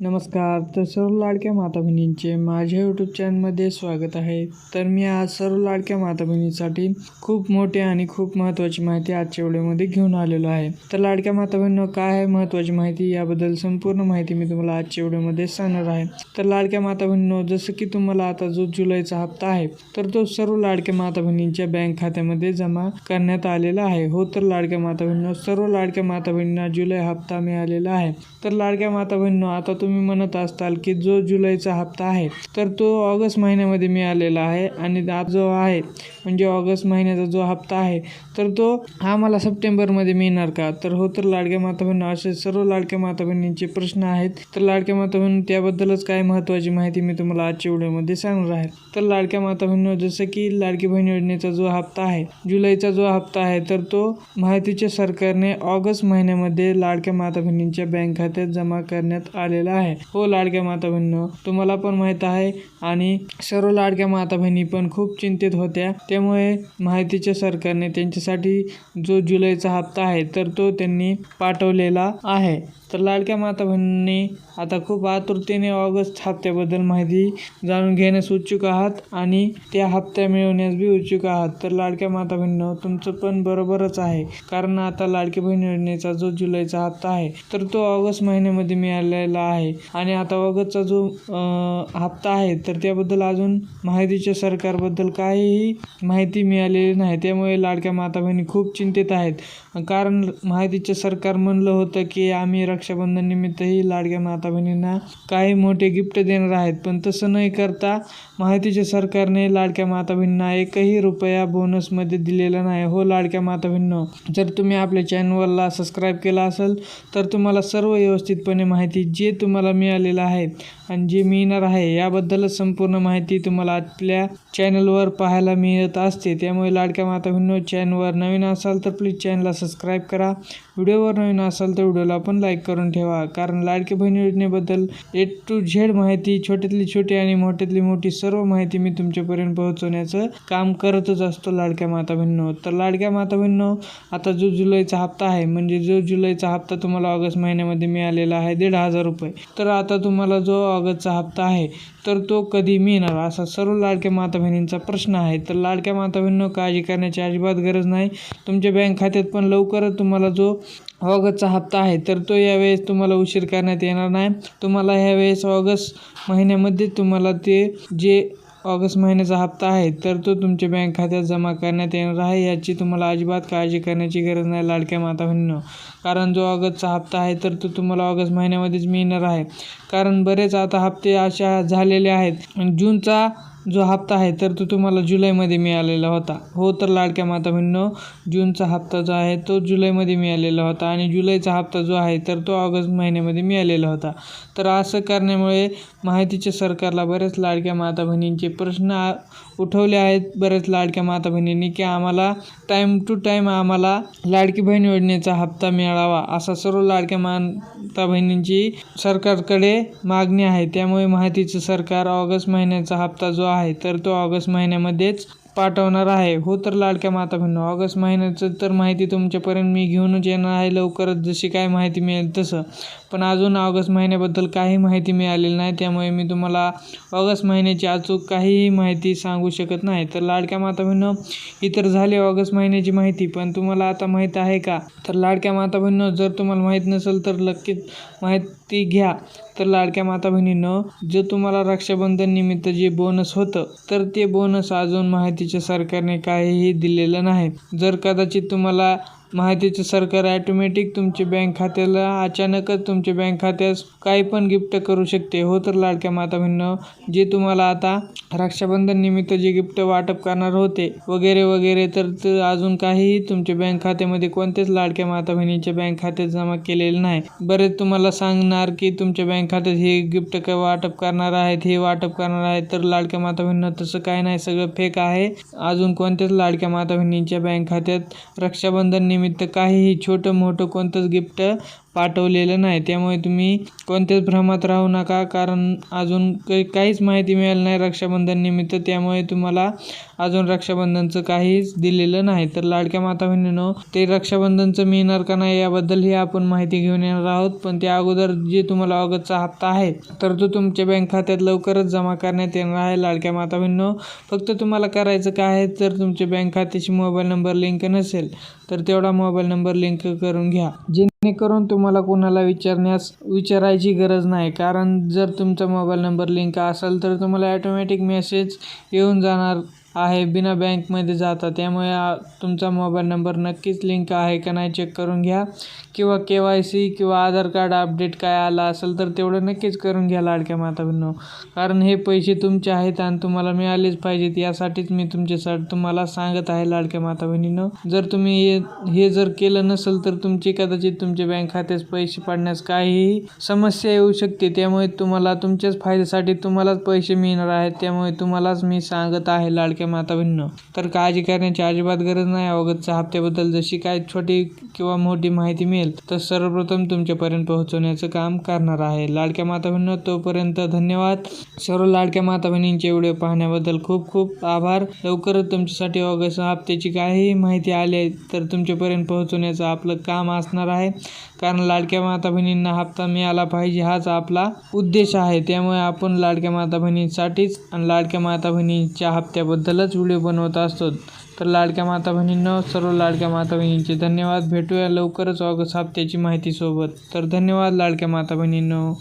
नमस्कार तर सर्व लाडक्या माता बहिणींचे माझ्या यूट्यूब चॅनलमध्ये स्वागत आहे. तर मी आज सर्व लाडक्या माता बहिणीसाठी खूप मोठी आणि खूप महत्त्वाची माहिती आजच्या व्हिडिओमध्ये घेऊन आलेलो आहे. तर लाडक्या माता बहिणींनो काय आहे महत्त्वाची माहिती याबद्दल संपूर्ण माहिती मी तुम्हाला आजच्या व्हिडिओमध्ये सांगणार आहे. तर लाडक्या माता बहिणींनो जसं की तुम्हाला आता जो जुलैचा हप्ता आहे तर तो सर्व लाडक्या माता बहिणींच्या बँक खात्यामध्ये जमा करण्यात आलेला आहे. हो तर लाडक्या माता बहिणींनो सर्व लाडक्या माता बहिणींना जुलै हप्ता मिळालेला आहे. तर लाडक्या माता बहिणींनो आता तुम्ही म्हणत असताल की जो जुलैचा हप्ता आहे तर तो ऑगस्ट महिन्यामध्ये मिळालेला आहे आणि जो आहे म्हणजे ऑगस्ट महिन्याचा जो हप्ता आहे तर तो हा मला सप्टेंबरमध्ये मिळणार का? तर हो तर लाडक्या माता बहिणी असे सर्व लाडक्या माता बहिणींचे प्रश्न आहेत. तर लाडक्या माता बहिणी त्याबद्दलच काय महत्त्वाची माहिती मी तुम्हाला आजच्या व्हिडिओमध्ये सांगणार आहे. तर लाडक्या माता बहिणी जसं की लाडकी बहीण योजनेचा जो हप्ता आहे जुलैचा जो हप्ता आहे तर तो माहितीच्या सरकारने ऑगस्ट महिन्यामध्ये लाडक्या माता बहिणींच्या बँक खात्यात जमा करण्यात आलेला आहे. हो लाडक्या माता बहिणींनो तुम्हाला पण माहीत आहे आणि सर्व लाडक्या माता बहिणी पण खूप चिंतित होत्या. त्यामुळे माहितीच्या सरकारने त्यांच्यासाठी जो जुलैचा हप्ता आहे तर तो त्यांनी पाठवलेला आहे. तर लाडक्या माता बहिणींनी आता खूप आतुरतेने ऑगस्ट हप्त्याबद्दल माहिती जाणून घेण्यास उत्सुक आहात आणि त्या हप्त्या मिळवण्यास बी उत्सुक आहात. तर लाडक्या माता बहिणींनो तुमचं पण बरोबरच आहे. कारण आता लाडकी बहीण योजनेचा जो जुलैचा हप्ता आहे तर तो ऑगस्ट महिन्यामध्ये मिळालेला आहे. आणि आता वगतचा जो हप्ता आहे तर त्याबद्दल अजून माहितीच्या सरकारबद्दल काहीही माहिती मिळालेली नाही. त्यामुळे लाडक्या माता बहिणी खूप चिंतित आहेत. कारण माहितीचं सरकार म्हणलं होतं की आम्ही रक्षाबंधन निमित्तही लाडक्या माता बहिणींना काही मोठे गिफ्ट देणार आहेत. पण तसं नाही करता माहितीच्या सरकारने लाडक्या माता बहिणींना एकही रुपया बोनसमध्ये दिलेला नाही. हो लाडक्या माता बहिणींनो जर तुम्ही आपल्या चॅनलला सबस्क्राईब केला असेल तर तुम्हाला सर्व व्यवस्थितपणे माहिती जे तुम्हाला मिळालेलं आहे. आणि जे मिळणार आहे याबद्दलच संपूर्ण माहिती तुम्हाला आपल्या चॅनलवर पाहायला मिळत असते. त्यामुळे लाडक्या माता विनोद चॅनलवर नवीन असाल तर प्लीज चॅनलला सबस्क्राईब करा. व्हिडिओवर नवीन असाल तर व्हिडिओला पण लाईक करून ठेवा. कारण लाडकी बहीण योजनेबद्दल ए टू झेड माहिती छोट्यातली छोटी आणि मोठ्यातली मोठी सर्व माहिती मी तुमच्यापर्यंत पोहोचवण्याचं काम करतच असतो लाडक्या माता बहिणींनो. तर लाडक्या माता बहिणींनो आता जो जुलैचा हप्ता आहे म्हणजे जो जुलैचा हप्ता तुम्हाला ऑगस्ट महिन्यामध्ये मिळालेला आहे दीड हजार रुपये. तर आता तुम्हाला जो ऑगस्टचा हप्ता आहे तर तो कधी मिळणार? असा सर्व लाडक्या माता बहिणींचा प्रश्न आहे. तर लाडक्या माता बहिणीनं काळजी करण्याची अजिबात गरज नाही. तुमच्या बँक खात्यात पण लवकरच तुम्हाला जो ऑगस्टचा हप्ता आहे तर तो यावेळेस तुम्हाला उशीर करण्यात येणार नाही. तुम्हाला ह्यावेळेस ऑगस्ट महिन्यामध्ये तुम्हाला ते जे ऑगस्ट महिन्याचा हप्ता आहे तर तो तुमच्या बँक खात्यात जमा करण्यात येणार आहे याची तुम्हाला अजिबात काळजी करण्याची गरज नाही लाडक्या माता बहिणींनो. कारण जो ऑगस्टचा हप्ता आहे तर तो तुम्हाला ऑगस्ट महिन्यामध्येच मिळणार आहे. कारण बरेच आता हप्ते अशा झालेले आहेत. जूनचा जो हप्ता आहे तर तो तुम्हाला जुलैमध्ये मिळालेला होता. हो तर लाडक्या माता म्हणणं जूनचा हप्ता जो आहे तो जुलैमध्ये मिळालेला होता आणि जुलैचा हप्ता जो आहे तर तो ऑगस्ट महिन्यामध्ये मिळालेला होता. तर असं करण्यामुळे माहितीच्या सरकारला बऱ्याच लाडक्या माता बहिणींचे प्रश्न उठवले आहेत. बऱ्याच लाडक्या माता बहिणींनी की आम्हाला टाईम टू टाईम आम्हाला लाडकी बहीण योजनेचा हप्ता मिळावा असा सर्व लाडक्या माता बहिणींची सरकारकडे मागणी आहे. त्यामुळे माहितीचं सरकार ऑगस्ट महिन्याचा हप्ता जो आहे तर तो ऑगस्ट महिन्यामध्येच पाठवणार आहे. हो तर लाडक्या माता बहिणी ऑगस्ट महिन्याचं तर माहिती तुमच्यापर्यंत मी घेऊनच येणार आहे लवकरच जशी काय माहिती मिळेल तसं. पण अजून ऑगस्ट महिन्याबद्दल काही माहिती मिळालेली नाही त्यामुळे मी तुम्हाला ऑगस्ट महिन्याची अचूक काहीही माहिती सांगू शकत नाही. तर लाडक्या माता बहिणं ही तर झाली ऑगस्ट महिन्याची माहिती पण तुम्हाला आता माहीत आहे का? तर लाडक्या माता बहिणं जर तुम्हाला माहीत नसेल तर नक्कीच माहिती घ्या. तर लाडक्या माता बहिणीनं जे तुम्हाला रक्षाबंधन निमित्त जे बोनस होतं तर ते बोनस अजून माहितीच्या सरकारने काहीही दिलेलं नाही. जर कदाचित तुम्हाला माहितीचं सरकार ॲटोमॅटिक तुमच्या बँक खात्याला अचानकच तुमच्या बँक खात्यास काही पण गिफ्ट करू शकते. हो तर लाडक्या माता बहिणं जे तुम्हाला आता रक्षाबंधन निमित्त जे गिफ्ट वाटप करणार होते वगैरे वगैरे तर अजून काहीही तुमच्या बँक खात्यामध्ये कोणत्याच लाडक्या माता बहिणीच्या बँक खात्यात जमा केलेले नाही. बरेच तुम्हाला सांगणार की तुमच्या बँक खात्यात हे गिफ्ट क वाटप करणार आहेत हे वाटप करणार आहेत. तर लाडक्या माता बहिणीनं तसं काय नाही. सगळं फेक आहे. अजून कोणत्याच लाडक्या माता बहिणींच्या बँक खात्यात रक्षाबंधन निमित्त काहीही छोटं मोठं कोणतंच गिफ्ट पाठवलेलं नाही. त्यामुळे तुम्ही कोणत्याच भ्रमात राहू नका. कारण अजून काही काहीच माहिती मिळाली नाही रक्षाबंधन निमित्त. त्यामुळे तुम्हाला अजून रक्षाबंधनचं काहीच दिलेलं नाही. तर लाडक्या माता बहिणीनो ते रक्षाबंधनचं मिळणार का नाही याबद्दलही आपण माहिती घेऊन येणार आहोत. पण त्या अगोदर जे तुम्हाला ऑगस्टचा हप्ता आहे तर तो तुमच्या बँक खात्यात लवकरच जमा करण्यात येणार आहे लाडक्या माता बहिणीनो. फक्त तुम्हाला करायचं काय आहे तर तुमच्या बँक खात्याशी मोबाईल नंबर लिंक नसेल तर तेवढा मोबाईल नंबर लिंक करून घ्या. जेणेकरून तुम्हाला कोणाला विचारण्यास विचारायची गरज नाही. कारण जर तुमचा मोबाईल नंबर लिंक असेल तर तुम्हाला ॲटोमॅटिक मेसेज येऊन जाणार. आहे बिना बँकमध्ये जाता. त्यामुळे तुमचा मोबाईल नंबर नक्कीच लिंक आहे का नाही चेक करून घ्या. किंवा के वाय सी किंवा आधार कार्ड अपडेट काय आला असेल तर तेवढं नक्कीच करून घ्या लाडक्या माता बहिणीनो कारण हे पैसे तुमचे आहेत आणि तुम्हाला मिळालेच पाहिजेत. यासाठीच मी तुमच्यासाठी तुम्हाला सांगत आहे लाडक्या माता बहिणीनं जर तुम्ही हे हे जर केलं नसेल तर तुमचे कदाचित तुमच्या बँक खात्यात पैसे पाडण्यास काहीही समस्या येऊ शकते. त्यामुळे तुम्हाला तुमच्याच फायद्यासाठी तुम्हालाच पैसे मिळणार आहेत. त्यामुळे तुम्हालाच मी सांगत आहे लाडक्या माता भिन्न. तर काळजी करण्याची अजिबात गरज नाही. अवगतच्या हप्त्याबद्दल जशी काय छोटी किंवा मोठी माहिती मिळेल तर सर्वप्रथम तुमच्यापर्यंत पोहोचवण्याचं काम करणार आहे. लाडक्या माता भिन्न तोपर्यंत धन्यवाद. सर्व लाडक्या माता बहिणींचे व्हिडिओ पाहण्याबद्दल खूप खूप आभार. लवकरच तुमच्यासाठी ऑगस्ट हप्त्याची काहीही माहिती आली आहे तर तुमच्यापर्यंत पोहोचवण्याचं आपलं काम असणार आहे. कारण लाडक्या माता बहिणींना हप्ता मिळाला पाहिजे हाच आपला उद्देश आहे. त्यामुळे आपण लाडक्या माता बहिणींसाठीच आणि लाडक्या माता बहिणींच्या हप्त्याबद्दलच व्हिडिओ बनवत असतो. तर लाडक्या माता बहिणींनो सर्व लाडक्या माता बहिणींचे धन्यवाद. भेटूया लवकरच ऑगस्ट हप्त्याची माहितीसोबत. तर धन्यवाद लाडक्या माता बहिणींनो.